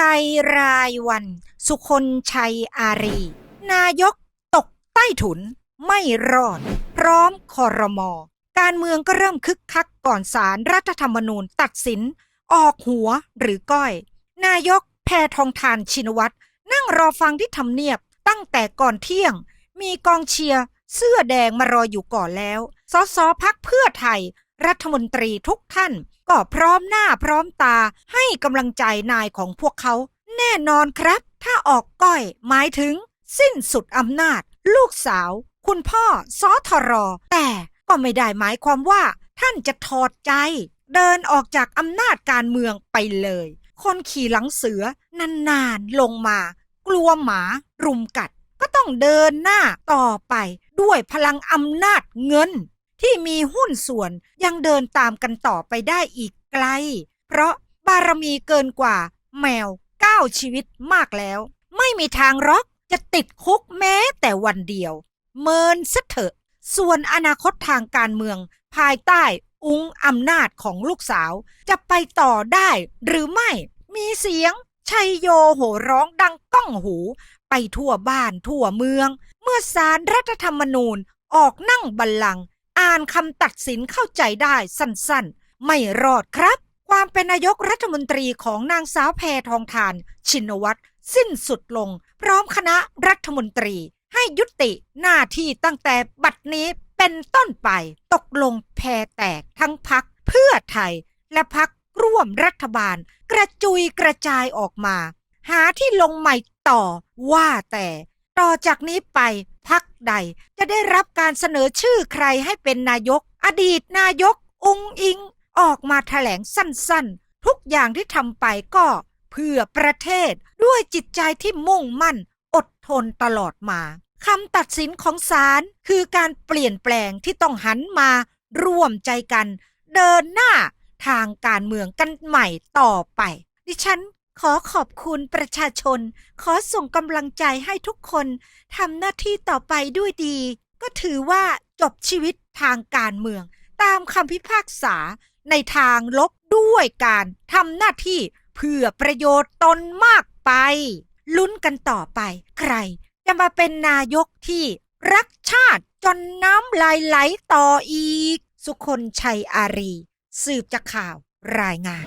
ชัยรายวัน สุคนชัยอารี นายกตกใต้ถุน ไม่รอด พร้อมคอรมอ การเมืองก็เริ่มคึกคักก่อนสารรัฐธรรมนูญตัดสิน ออกหัวหรือก้อย นายกแพทองทานชินวัตรนั่งรอฟังที่ทำเนียบตั้งแต่ก่อนเที่ยง มีกองเชียร์เสื้อแดงมารออยู่ก่อนแล้ว สสพักเพื่อไทย รัฐมนตรีทุกท่าน ก็พร้อมหน้าพร้อมตาให้กำลังใจนายของพวกเขา แน่นอนครับ ถ้าออกก้อยหมายถึง สิ้นสุดอำนาจ ลูกสาว คุณพ่อสอทรอ แต่ก็ไม่ได้หมายความว่า ท่านจะถอดใจ เดินออกจากอำนาจการเมืองไปเลย คนขี่หลังเสือนานๆลงมา กลัวหมารุมกัด ก็ต้องเดินหน้าต่อไปด้วยพลังอำนาจเงิน ที่มีหุ้นส่วนยังเดินตามกันต่อไปได้อีกไกล เพราะบารมีเกินกว่า แมวเก้าชีวิตมากแล้ว ไม่มีทางร็อกจะติดคุกแม้แต่วันเดียว เมินซะเถอะ ส่วนอนาคตทางการเมือง ภายใต้อุ้งอำนาจของลูกสาว จะไปต่อได้หรือไม่ มีเสียงชัยโยโห่ร้องดังก้องหู ไปทั่วบ้านทั่วเมือง เมื่อสารรัฐธรรมนูญออกนั่งบัลลังก์ อ่านคำตัดสินเข้าใจได้สั้นๆ ไม่รอดครับ ความเป็นนายกรัฐมนตรีของนางสาวแพทองทาน ชินวัตรสิ้นสุดลง พร้อมคณะรัฐมนตรี ให้ยุติหน้าที่ตั้งแต่บัดนี้เป็นต้นไป ตกลงแพรแตกทั้งพักเพื่อไทย และพักร่วมรัฐบาล กระจุยกระจายออกมา หาที่ลงใหม่ต่อว่าแต่ ต่อจากนี้ไปพักใดจะได้รับการเสนอชื่อใครให้เป็นนายก อดีตนายก อุงอิง ออกมาแถลงสั้นๆ ทุกอย่างที่ทำไปก็เพื่อประเทศด้วยจิตใจที่มุ่งมั่น อดทนตลอดมาคำตัดสินของศาลคือการเปลี่ยนแปลงที่ต้องหันมาร่วมใจกัน เดินหน้าทางการเมืองกันใหม่ต่อไป ดิฉัน ขอขอบคุณประชาชน ขอส่งกำลังใจให้ทุกคนทำหน้าที่ต่อไปด้วยดี ก็ถือว่าจบชีวิตทางการเมือง ตามคำพิพากษาในทางลบด้วยการทำหน้าที่เพื่อประโยชน์ตนมากไป ลุ้นกันต่อไป ใคร จะมาเป็นนายกที่รักชาติจนน้ำลายไหลต่ออีก สุคนชัยอารี สืบจากข่าวรายงาน